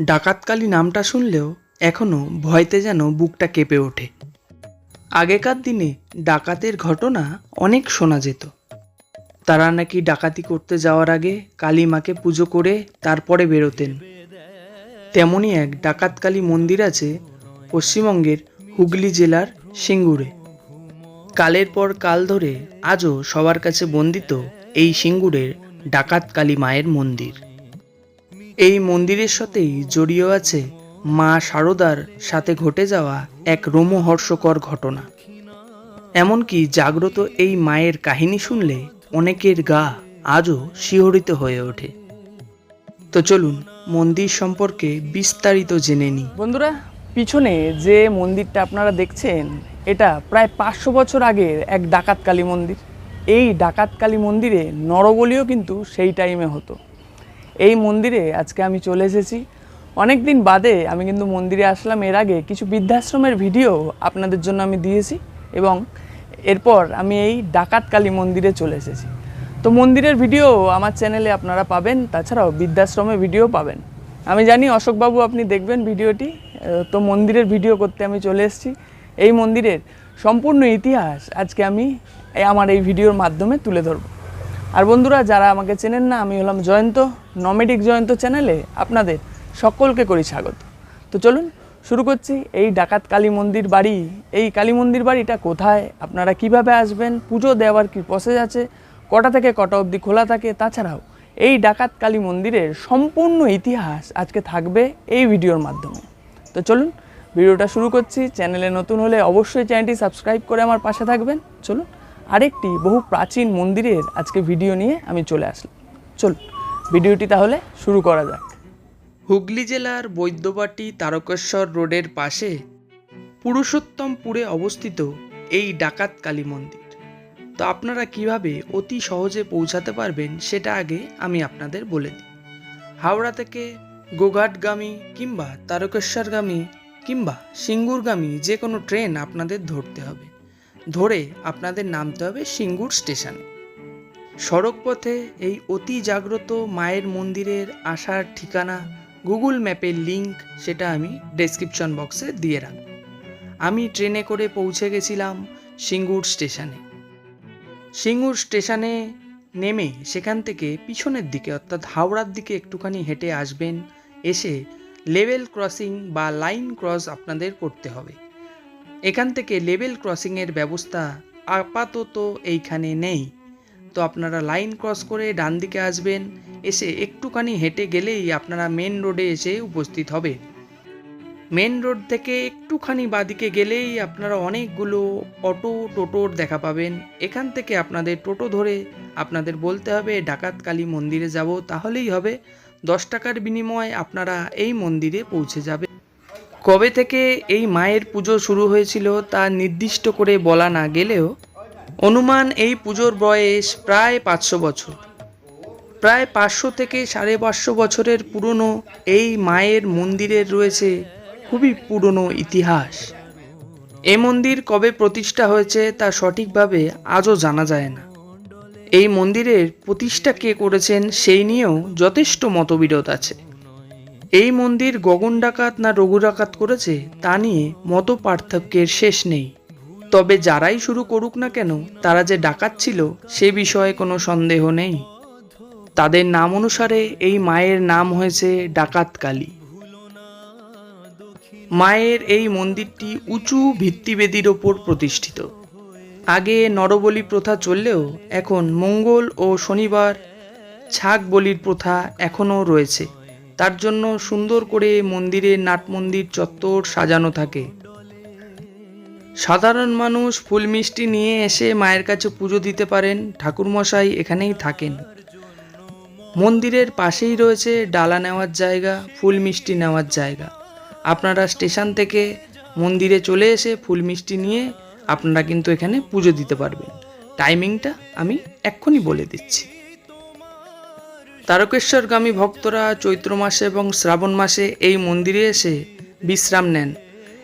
ডাকাতকালী নামটা শুনলেও এখনও ভয়তে যেন বুকটা কেঁপে ওঠে। আগেকার দিনে ডাকাতের ঘটনা অনেক শোনা যেত। তারা নাকি ডাকাতি করতে যাওয়ার আগে কালী মাকে পুজো করে তারপরে বেরোতেন। তেমনই এক ডাকাতকালী মন্দির আছে পশ্চিমবঙ্গের হুগলি জেলার সিঙ্গুরে। কালের পর কাল ধরে আজও সবার কাছে বন্দিত এই সিঙ্গুরের ডাকাতকালী মায়ের মন্দির। এই মন্দিরের সাথেই জড়িয়ে আছে মা শারদার সাথে ঘটে যাওয়া এক রোমহর্ষকর ঘটনা। এমনকি জাগ্রত এই মায়ের কাহিনী শুনলে অনেকের গা আজও শিহরিত হয়ে ওঠে। তো চলুন মন্দির সম্পর্কে বিস্তারিত জেনে নিই। বন্ধুরা, পিছনে যে মন্দিরটা আপনারা দেখছেন, এটা প্রায় পাঁচশো বছর আগের এক ডাকাত কালী মন্দির। এই ডাকাত কালী মন্দিরে নরবলিও কিন্তু সেই টাইমে হতো। এই মন্দিরে আজকে আমি চলে এসেছি। অনেক দিন বাদে আমি কিন্তু মন্দিরে আসলাম, এর আগে কিছু বৃদ্ধাশ্রমের ভিডিও আপনাদের জন্য আমি দিয়েছি এবং এরপর আমি এই ডাকাত কালী মন্দিরে চলে এসেছি। তো মন্দিরের ভিডিও আমার চ্যানেলে আপনারা পাবেন, তাছাড়াও বৃদ্ধাশ্রমে ভিডিও পাবেন। আমি জানি অশোকবাবু, আপনি দেখবেন ভিডিওটি। তো মন্দিরের ভিডিও করতে আমি চলে এসেছি। এই মন্দিরের সম্পূর্ণ ইতিহাস আজকে আমি আমার এই ভিডিওর মাধ্যমে তুলে ধরব। আর বন্ধুরা, যারা আমাকে চেনেন না, আমি হলাম জয়ন্ত নমেডিক জয়ন্ত চ্যানেলে আপনাদের সকলকে করি স্বাগত। তো চলুন শুরু করছি এই ডাকাত কালী মন্দির বাড়ি। এই কালী মন্দির বাড়িটা কোথায়? আপনারা কীভাবে আসবেন? পুজো দেওয়ার কি প্রসেস আছে? কটা থেকে কটা অবধি খোলা থাকে? তাছাড়াও এই ডাকাত কালী মন্দিরের সম্পূর্ণ ইতিহাস আজকে থাকবে এই ভিডিওর মাধ্যমে। তো চলুন, ভিডিওটা শুরু করছি। চ্যানেলে নতুন হলে অবশ্যই চ্যানেলটি সাবস্ক্রাইব করে আমার পাশে থাকবেন। চলুন আরেকটি বহু প্রাচীন মন্দিরের আজকে ভিডিও নিয়ে আমি চলে আসলাম। চল ভিডিওটি তাহলে শুরু করা যাক। হুগলি জেলার বৈদ্যবাটি তারকেশ্বর রোডের পাশে পুরুষোত্তমপুরে অবস্থিত এই ডাকাত কালী মন্দির। তো আপনারা কীভাবে অতি সহজে পৌঁছাতে পারবেন সেটা আগে আমি আপনাদের বলে দিই। হাওড়া থেকে গোঘাটগামী কিংবা তারকেশ্বরগামী কিংবা সিঙ্গুরগামী যে কোনো ট্রেন আপনাদের ধরতে হবে। ধরে আপনাদের নামতে হবে সিঙ্গুর স্টেশনে। সড়ক পথে এই অতি জাগ্রত মায়ের মন্দিরের আসার ঠিকানা গুগল ম্যাপের লিংক সেটা আমি ডেসক্রিপশন বক্সে দিয়ে রাখব। আমি ট্রেনে করে পৌঁছে গেছিলাম সিঙ্গুর স্টেশনে। সিঙ্গুর স্টেশনে নেমে সেখান থেকে পিছনের দিকে অর্থাৎ হাওড়ার দিকে একটুখানি হেঁটে আসবেন, এসে লেভেল ক্রসিং বা লাইন ক্রস আপনাদের করতে হবে। এখান থেকে লেভেল ক্রসিংয়ের ব্যবস্থা আপাতত এইখানে নেই। তো আপনারা লাইন ক্রস করে ডান দিকে আসবেন, এসে একটুখানি হেঁটে গেলেই আপনারা মেন রোডে এসে উপস্থিত হবে মেন রোড থেকে একটুখানি বাদিকে গেলেই আপনারা অনেকগুলো অটো, টোটোর দেখা পাবেন। এখান থেকে আপনাদের টোটো ধরে আপনাদের বলতে হবে, ডাকাত কালী মন্দিরে যাব, তাহলেই হবে। দশ টাকার বিনিময়ে আপনারা এই মন্দিরে পৌঁছে যাবে কবে থেকে এই মায়ের পুজো শুরু হয়েছিল তা নির্দিষ্ট করে বলা না গেলেও অনুমান এই পুজোর বয়স প্রায় পাঁচশো বছর। প্রায় পাঁচশো থেকে সাড়ে পাঁচশো বছরের পুরনো এই মায়ের মন্দিরের রয়েছে খুবই পুরনো ইতিহাস। এ মন্দির কবে প্রতিষ্ঠা হয়েছে তা সঠিকভাবে আজও জানা যায় না। এই মন্দিরের প্রতিষ্ঠা কে করেছেন সেই নিয়েও যথেষ্ট মতবিরোধ আছে। এই মন্দির গগন ডাকাত না রঘু ডাকাত করেছে, তা নিয়ে মত পার্থক্যের শেষ নেই। তবে যারাই শুরু করুক না কেন, তারা যে ডাকাত ছিল, সে বিষয়ে কোনো সন্দেহ নেই। তাদের নাম অনুসারে এই মায়ের নাম হয়েছে ডাকাত কালী। মায়ের এই মন্দিরটি উঁচু ভিত্তিবেদির ওপর প্রতিষ্ঠিত। আগে নরবলি প্রথা চললেও এখন মঙ্গল ও শনিবার ছাগ বলির প্রথা এখনও রয়েছে। তার জন্য সুন্দর করে মন্দিরে নাট মন্দির চত্বর সাজানো থাকে। সাধারণ মানুষ ফুল মিষ্টি নিয়ে এসে মায়ের কাছে পুজো দিতে পারেন, ঠাকুরমশাই এখানেই থাকেন। মন্দিরের পাশেই রয়েছে ডালা নেওয়ার জায়গা, ফুল মিষ্টি নেওয়ার জায়গা। আপনারা স্টেশন থেকে মন্দিরে চলে এসে ফুল মিষ্টি নিয়ে আপনারা কিন্তু এখানে পুজো দিতে পারবেন। টাইমিংটা আমি এক্ষুনি বলে দিচ্ছি। তারকেশ্বরগামী ভক্তরা চৈত্র মাসে এবং শ্রাবণ মাসে এই মন্দিরে এসে বিশ্রাম নেন।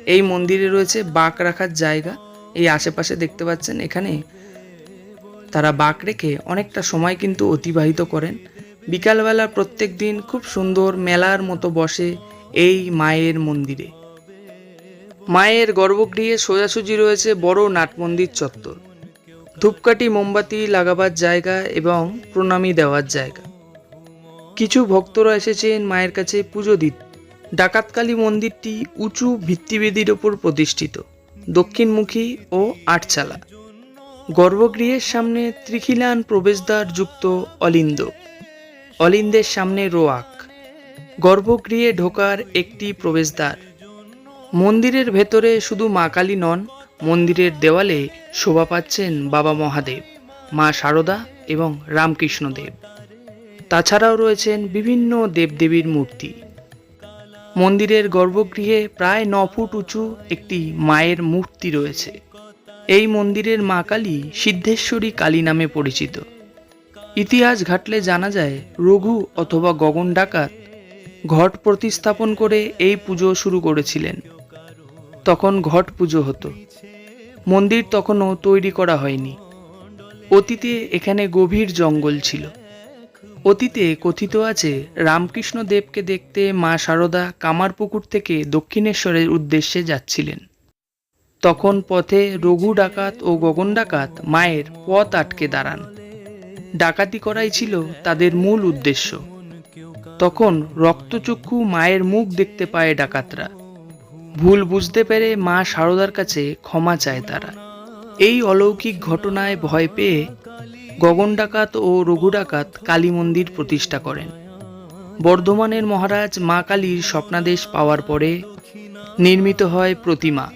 এই মন্দিরে রয়েছে বাঁক রাখার জায়গা। এই আশেপাশে দেখতে পাচ্ছেন এখানে তারা বাঁক রেখে অনেকটা সময় কিন্তু অতিবাহিত করেন। বিকালবেলা প্রত্যেক দিন খুব সুন্দর মেলার মতো বসে এই মায়ের মন্দিরে। মায়ের গর্ভগৃহে সোজাসুজি রয়েছে বড় নাট মন্দির চত্বর। ধূপকাঠি, মোমবাতি লাগাবার জায়গা এবং প্রণামী দেওয়ার জায়গা। কিছু ভক্তরা এসেছেন মায়ের কাছে পুজো দিতে। ডাকাতকালী মন্দিরটি উঁচু ভিত্তিবেদির ওপর প্রতিষ্ঠিত, দক্ষিণমুখী ও আটচালা। গর্ভগৃহের সামনে ত্রিখিলান প্রবেশদ্বার যুক্ত অলিন্দ। অলিন্দের সামনে রোয়াক। গর্ভগৃহে ঢোকার একটি প্রবেশদ্বার। মন্দিরের ভেতরে শুধু মা কালী নন, মন্দিরের দেওয়ালে শোভা পাচ্ছেন বাবা মহাদেব, মা শারদা এবং রামকৃষ্ণদেব। তাছাড়াও রয়েছেন বিভিন্ন দেবদেবীর মূর্তি। মন্দিরের গর্ভগৃহে প্রায় ন ফুট উঁচু একটি মায়ের মূর্তি রয়েছে। এই মন্দিরের মা কালী সিদ্ধেশ্বরী কালী নামে পরিচিত। ইতিহাস ঘাটলে জানা যায়, রঘু অথবা গগন ডাকাত ঘট প্রতিস্থাপন করে এই পুজো শুরু করেছিলেন। তখন ঘট পুজো হতো। মন্দির তখনও তৈরি করা হয়নি। অতীতে এখানে গভীর জঙ্গল ছিল। অতীতে কথিত আছে রামকৃষ্ণ দেবকে দেখতে মা শারদা কামারপুকুর থেকে দক্ষিণেশ্বরের উদ্দেশ্যে যাচ্ছিলেন। তখন পথে রঘু ডাকাত ও গগন ডাকাত মায়ের পথ আটকে দাঁড়ান। ডাকাতি করাই ছিল তাদের মূল উদ্দেশ্য। তখন রক্তচক্ষু মায়ের মুখ দেখতে পায় ডাকাতরা। ভুল বুঝতে পেরে মা শারদার কাছে ক্ষমা চায় তারা। এই অলৌকিক ঘটনায় ভয় পেয়ে গগন ডাকাত ও রঘু ডাকাত কালী মন্দির প্রতিষ্ঠা করেন। বর্ধমানের মহারাজ মা কালীর স্বপ্নাদেশ পাওয়ার পরে নির্মিত হয় প্রতিমা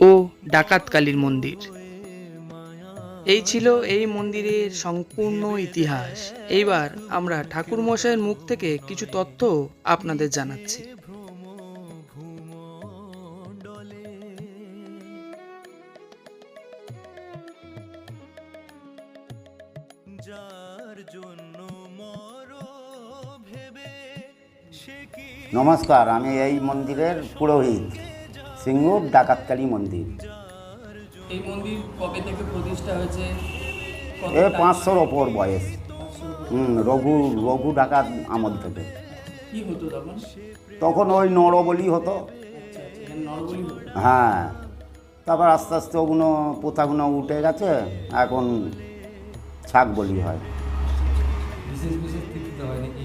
ও ডাকাত কালীর মন্দির। এই ছিল এই মন্দিরের সম্পূর্ণ ইতিহাস। এইবার আমরা ঠাকুর মশাইয়ের মুখ থেকে কিছু তথ্য আপনাদের জানাচ্ছি। নমস্কার আমি এই মন্দিরের পুরোহিত সিঙ্গুর ডাকাতকালী মন্দির। এই মন্দির কবে থেকে প্রতিষ্ঠা হয়েছে? এ পাঁচশোর ওপর বয়স। হুম রঘু রঘু ডাকাত আমল থেকে। কি হতো তখন? তখন ওই নরবলি হতো। হ্যাঁ তারপর আস্তে আস্তে ওগুলো পোতাগুলো উঠে গেছে এখন ছাগ বলি হয়। বিশেষ বিশেষ হয় নাকি?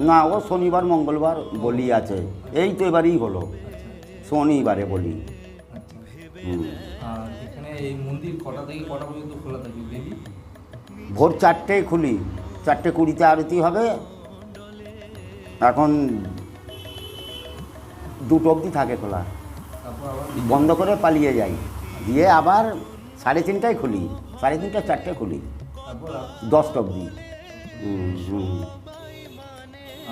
না ও শনিবার মঙ্গলবার বলি আছে। এই তো এবারই হলো। শনিবারে বলি। ডেলি ভোর চারটেয় খুলি। চারটে কুড়িতে আরতি হবে। এখন দুটো অবধি থাকে খোলা। বন্ধ করে পালিয়ে যাই। দিয়ে আবার সাড়ে তিনটায় খুলি। সাড়ে তিনটা চারটে খুলি। দশটা অবধি। হুম, হুম।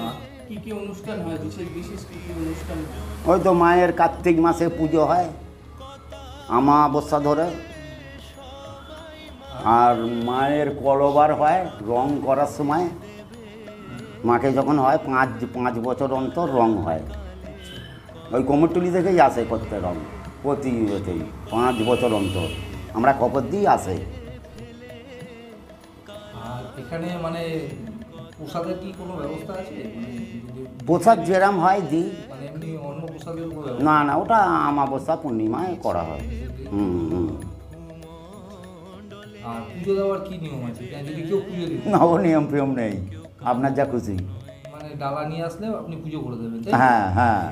আর কি কি অনুষ্ঠান হয়? বিশেষ বিশেষ কি কি অনুষ্ঠান ওই তো মায়ের কার্তিক মাসে পুজো হয় আমাবস্যা ধরে। আর মায়ের কলবার হয় রং করার সময়। মাকে যখন হয় পাঁচ পাঁচ বছর অন্তর রং হয়। ওই কোমরটুলি থেকেই আসে করতে রং প্রতি পাঁচ বছর অন্তর। আমরা খবর দিই আসে। আর এখানে মানে প্রসাদের কি কোনো ব্যবস্থা আছে? মানে প্রসাদ যেরাম হয় দিই। মানে না না ওটা আমাবস্যা পূর্ণিমায় করা হয়। হুম হুম। না ও নিয়ম ফিয়ম নেই। আপনার যা খুশি। মানে ডালা নিয়ে আসলে আপনি পুজো করে দেবেন হ্যাঁ হ্যাঁ।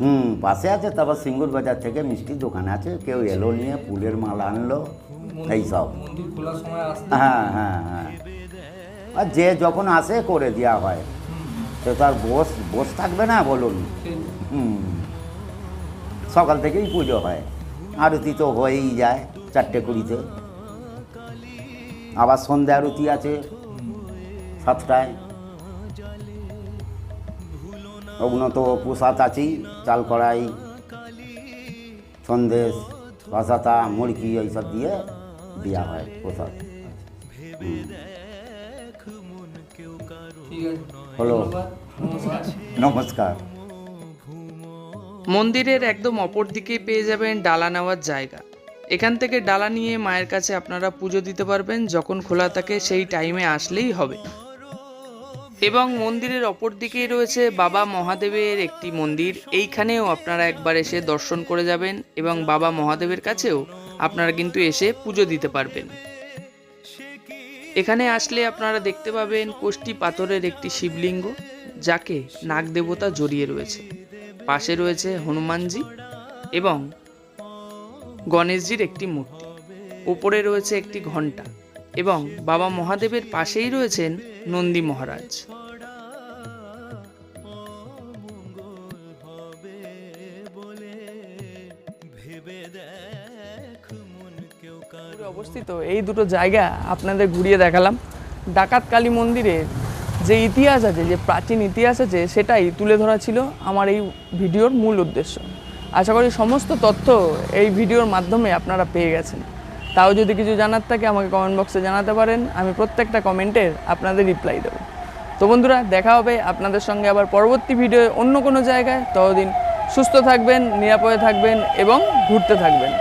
হুম পাশে আছে তারপর সিঙ্গুর বাজার থেকে মিষ্টি দোকান আছে কেউ এলো নিয়ে ফুলের মালা আনলো মন্দির- এই সব। মন্দির খোলার সময় আসলে হ্যাঁ হ্যাঁ হ্যাঁ। আর যে যখন আসে করে দেওয়া হয়। সে তো আর বস বস থাকবে না বলুন। হুম। সকাল থেকেই পুজো হয়। আরতি তো হয়েই যায় চারটে কুড়িতে। আবার সন্ধ্যা আরতি আছে সাতটায়। ওগুলো তো প্রসাদ আছেই, চাল কড়াই সন্দেশ রসাতা মুড়কি, এইসব দিয়ে দেওয়া হয় প্রসাদ। নমস্কার। মন্দিরের একদম অপর দিকে পেয়ে যাবেন ডালা নেওয়ার জায়গা। এখান থেকে ডালা নিয়ে মায়ের কাছে আপনারা পুজো দিতে পারবেন, যখন খোলা থাকে সেই টাইমে আসলেই হবে। এবং মন্দিরের অপর দিকেই রয়েছে বাবা মহাদেবের একটি মন্দির। এইখানেও আপনারা একবার এসে দর্শন করে যাবেন এবং বাবা মহাদেবের কাছেও আপনারা কিন্তু এসে পুজো দিতে পারবেন। এখানে আসলে আপনারা দেখতে পাবেন কোষ্টি পাথরের একটি শিবলিঙ্গ, যাকে নাগ দেবতা জড়িয়ে রয়েছে। পাশে রয়েছে হনুমানজি এবং গণেশজির একটি মূর্তি। ওপরে রয়েছে একটি ঘণ্টা এবং বাবা মহাদেবের পাশেই রয়েছেন নন্দী মহারাজ। অবস্থিত এই দুটো জায়গা আপনাদের ঘুরিয়ে দেখালাম। ডাকাত কালী মন্দিরের যে ইতিহাস আছে, যে প্রাচীন ইতিহাস আছে, সেটাই তুলে ধরা ছিল আমার এই ভিডিওর মূল উদ্দেশ্য। আশা করি সমস্ত তথ্য এই ভিডিওর মাধ্যমে আপনারা পেয়ে গেছেন। তাও যদি কিছু জানার থাকে, আমাকে কমেন্ট বক্সে জানাতে পারেন, আমি প্রত্যেকটা কমেন্টের আপনাদের রিপ্লাই দেবো। তো বন্ধুরা, দেখা হবে আপনাদের সঙ্গে আবার পরবর্তী ভিডিও অন্য কোনো জায়গায়। ততদিন সুস্থ থাকবেন, নিরাপদে থাকবেন এবং ঘুরতে থাকবেন।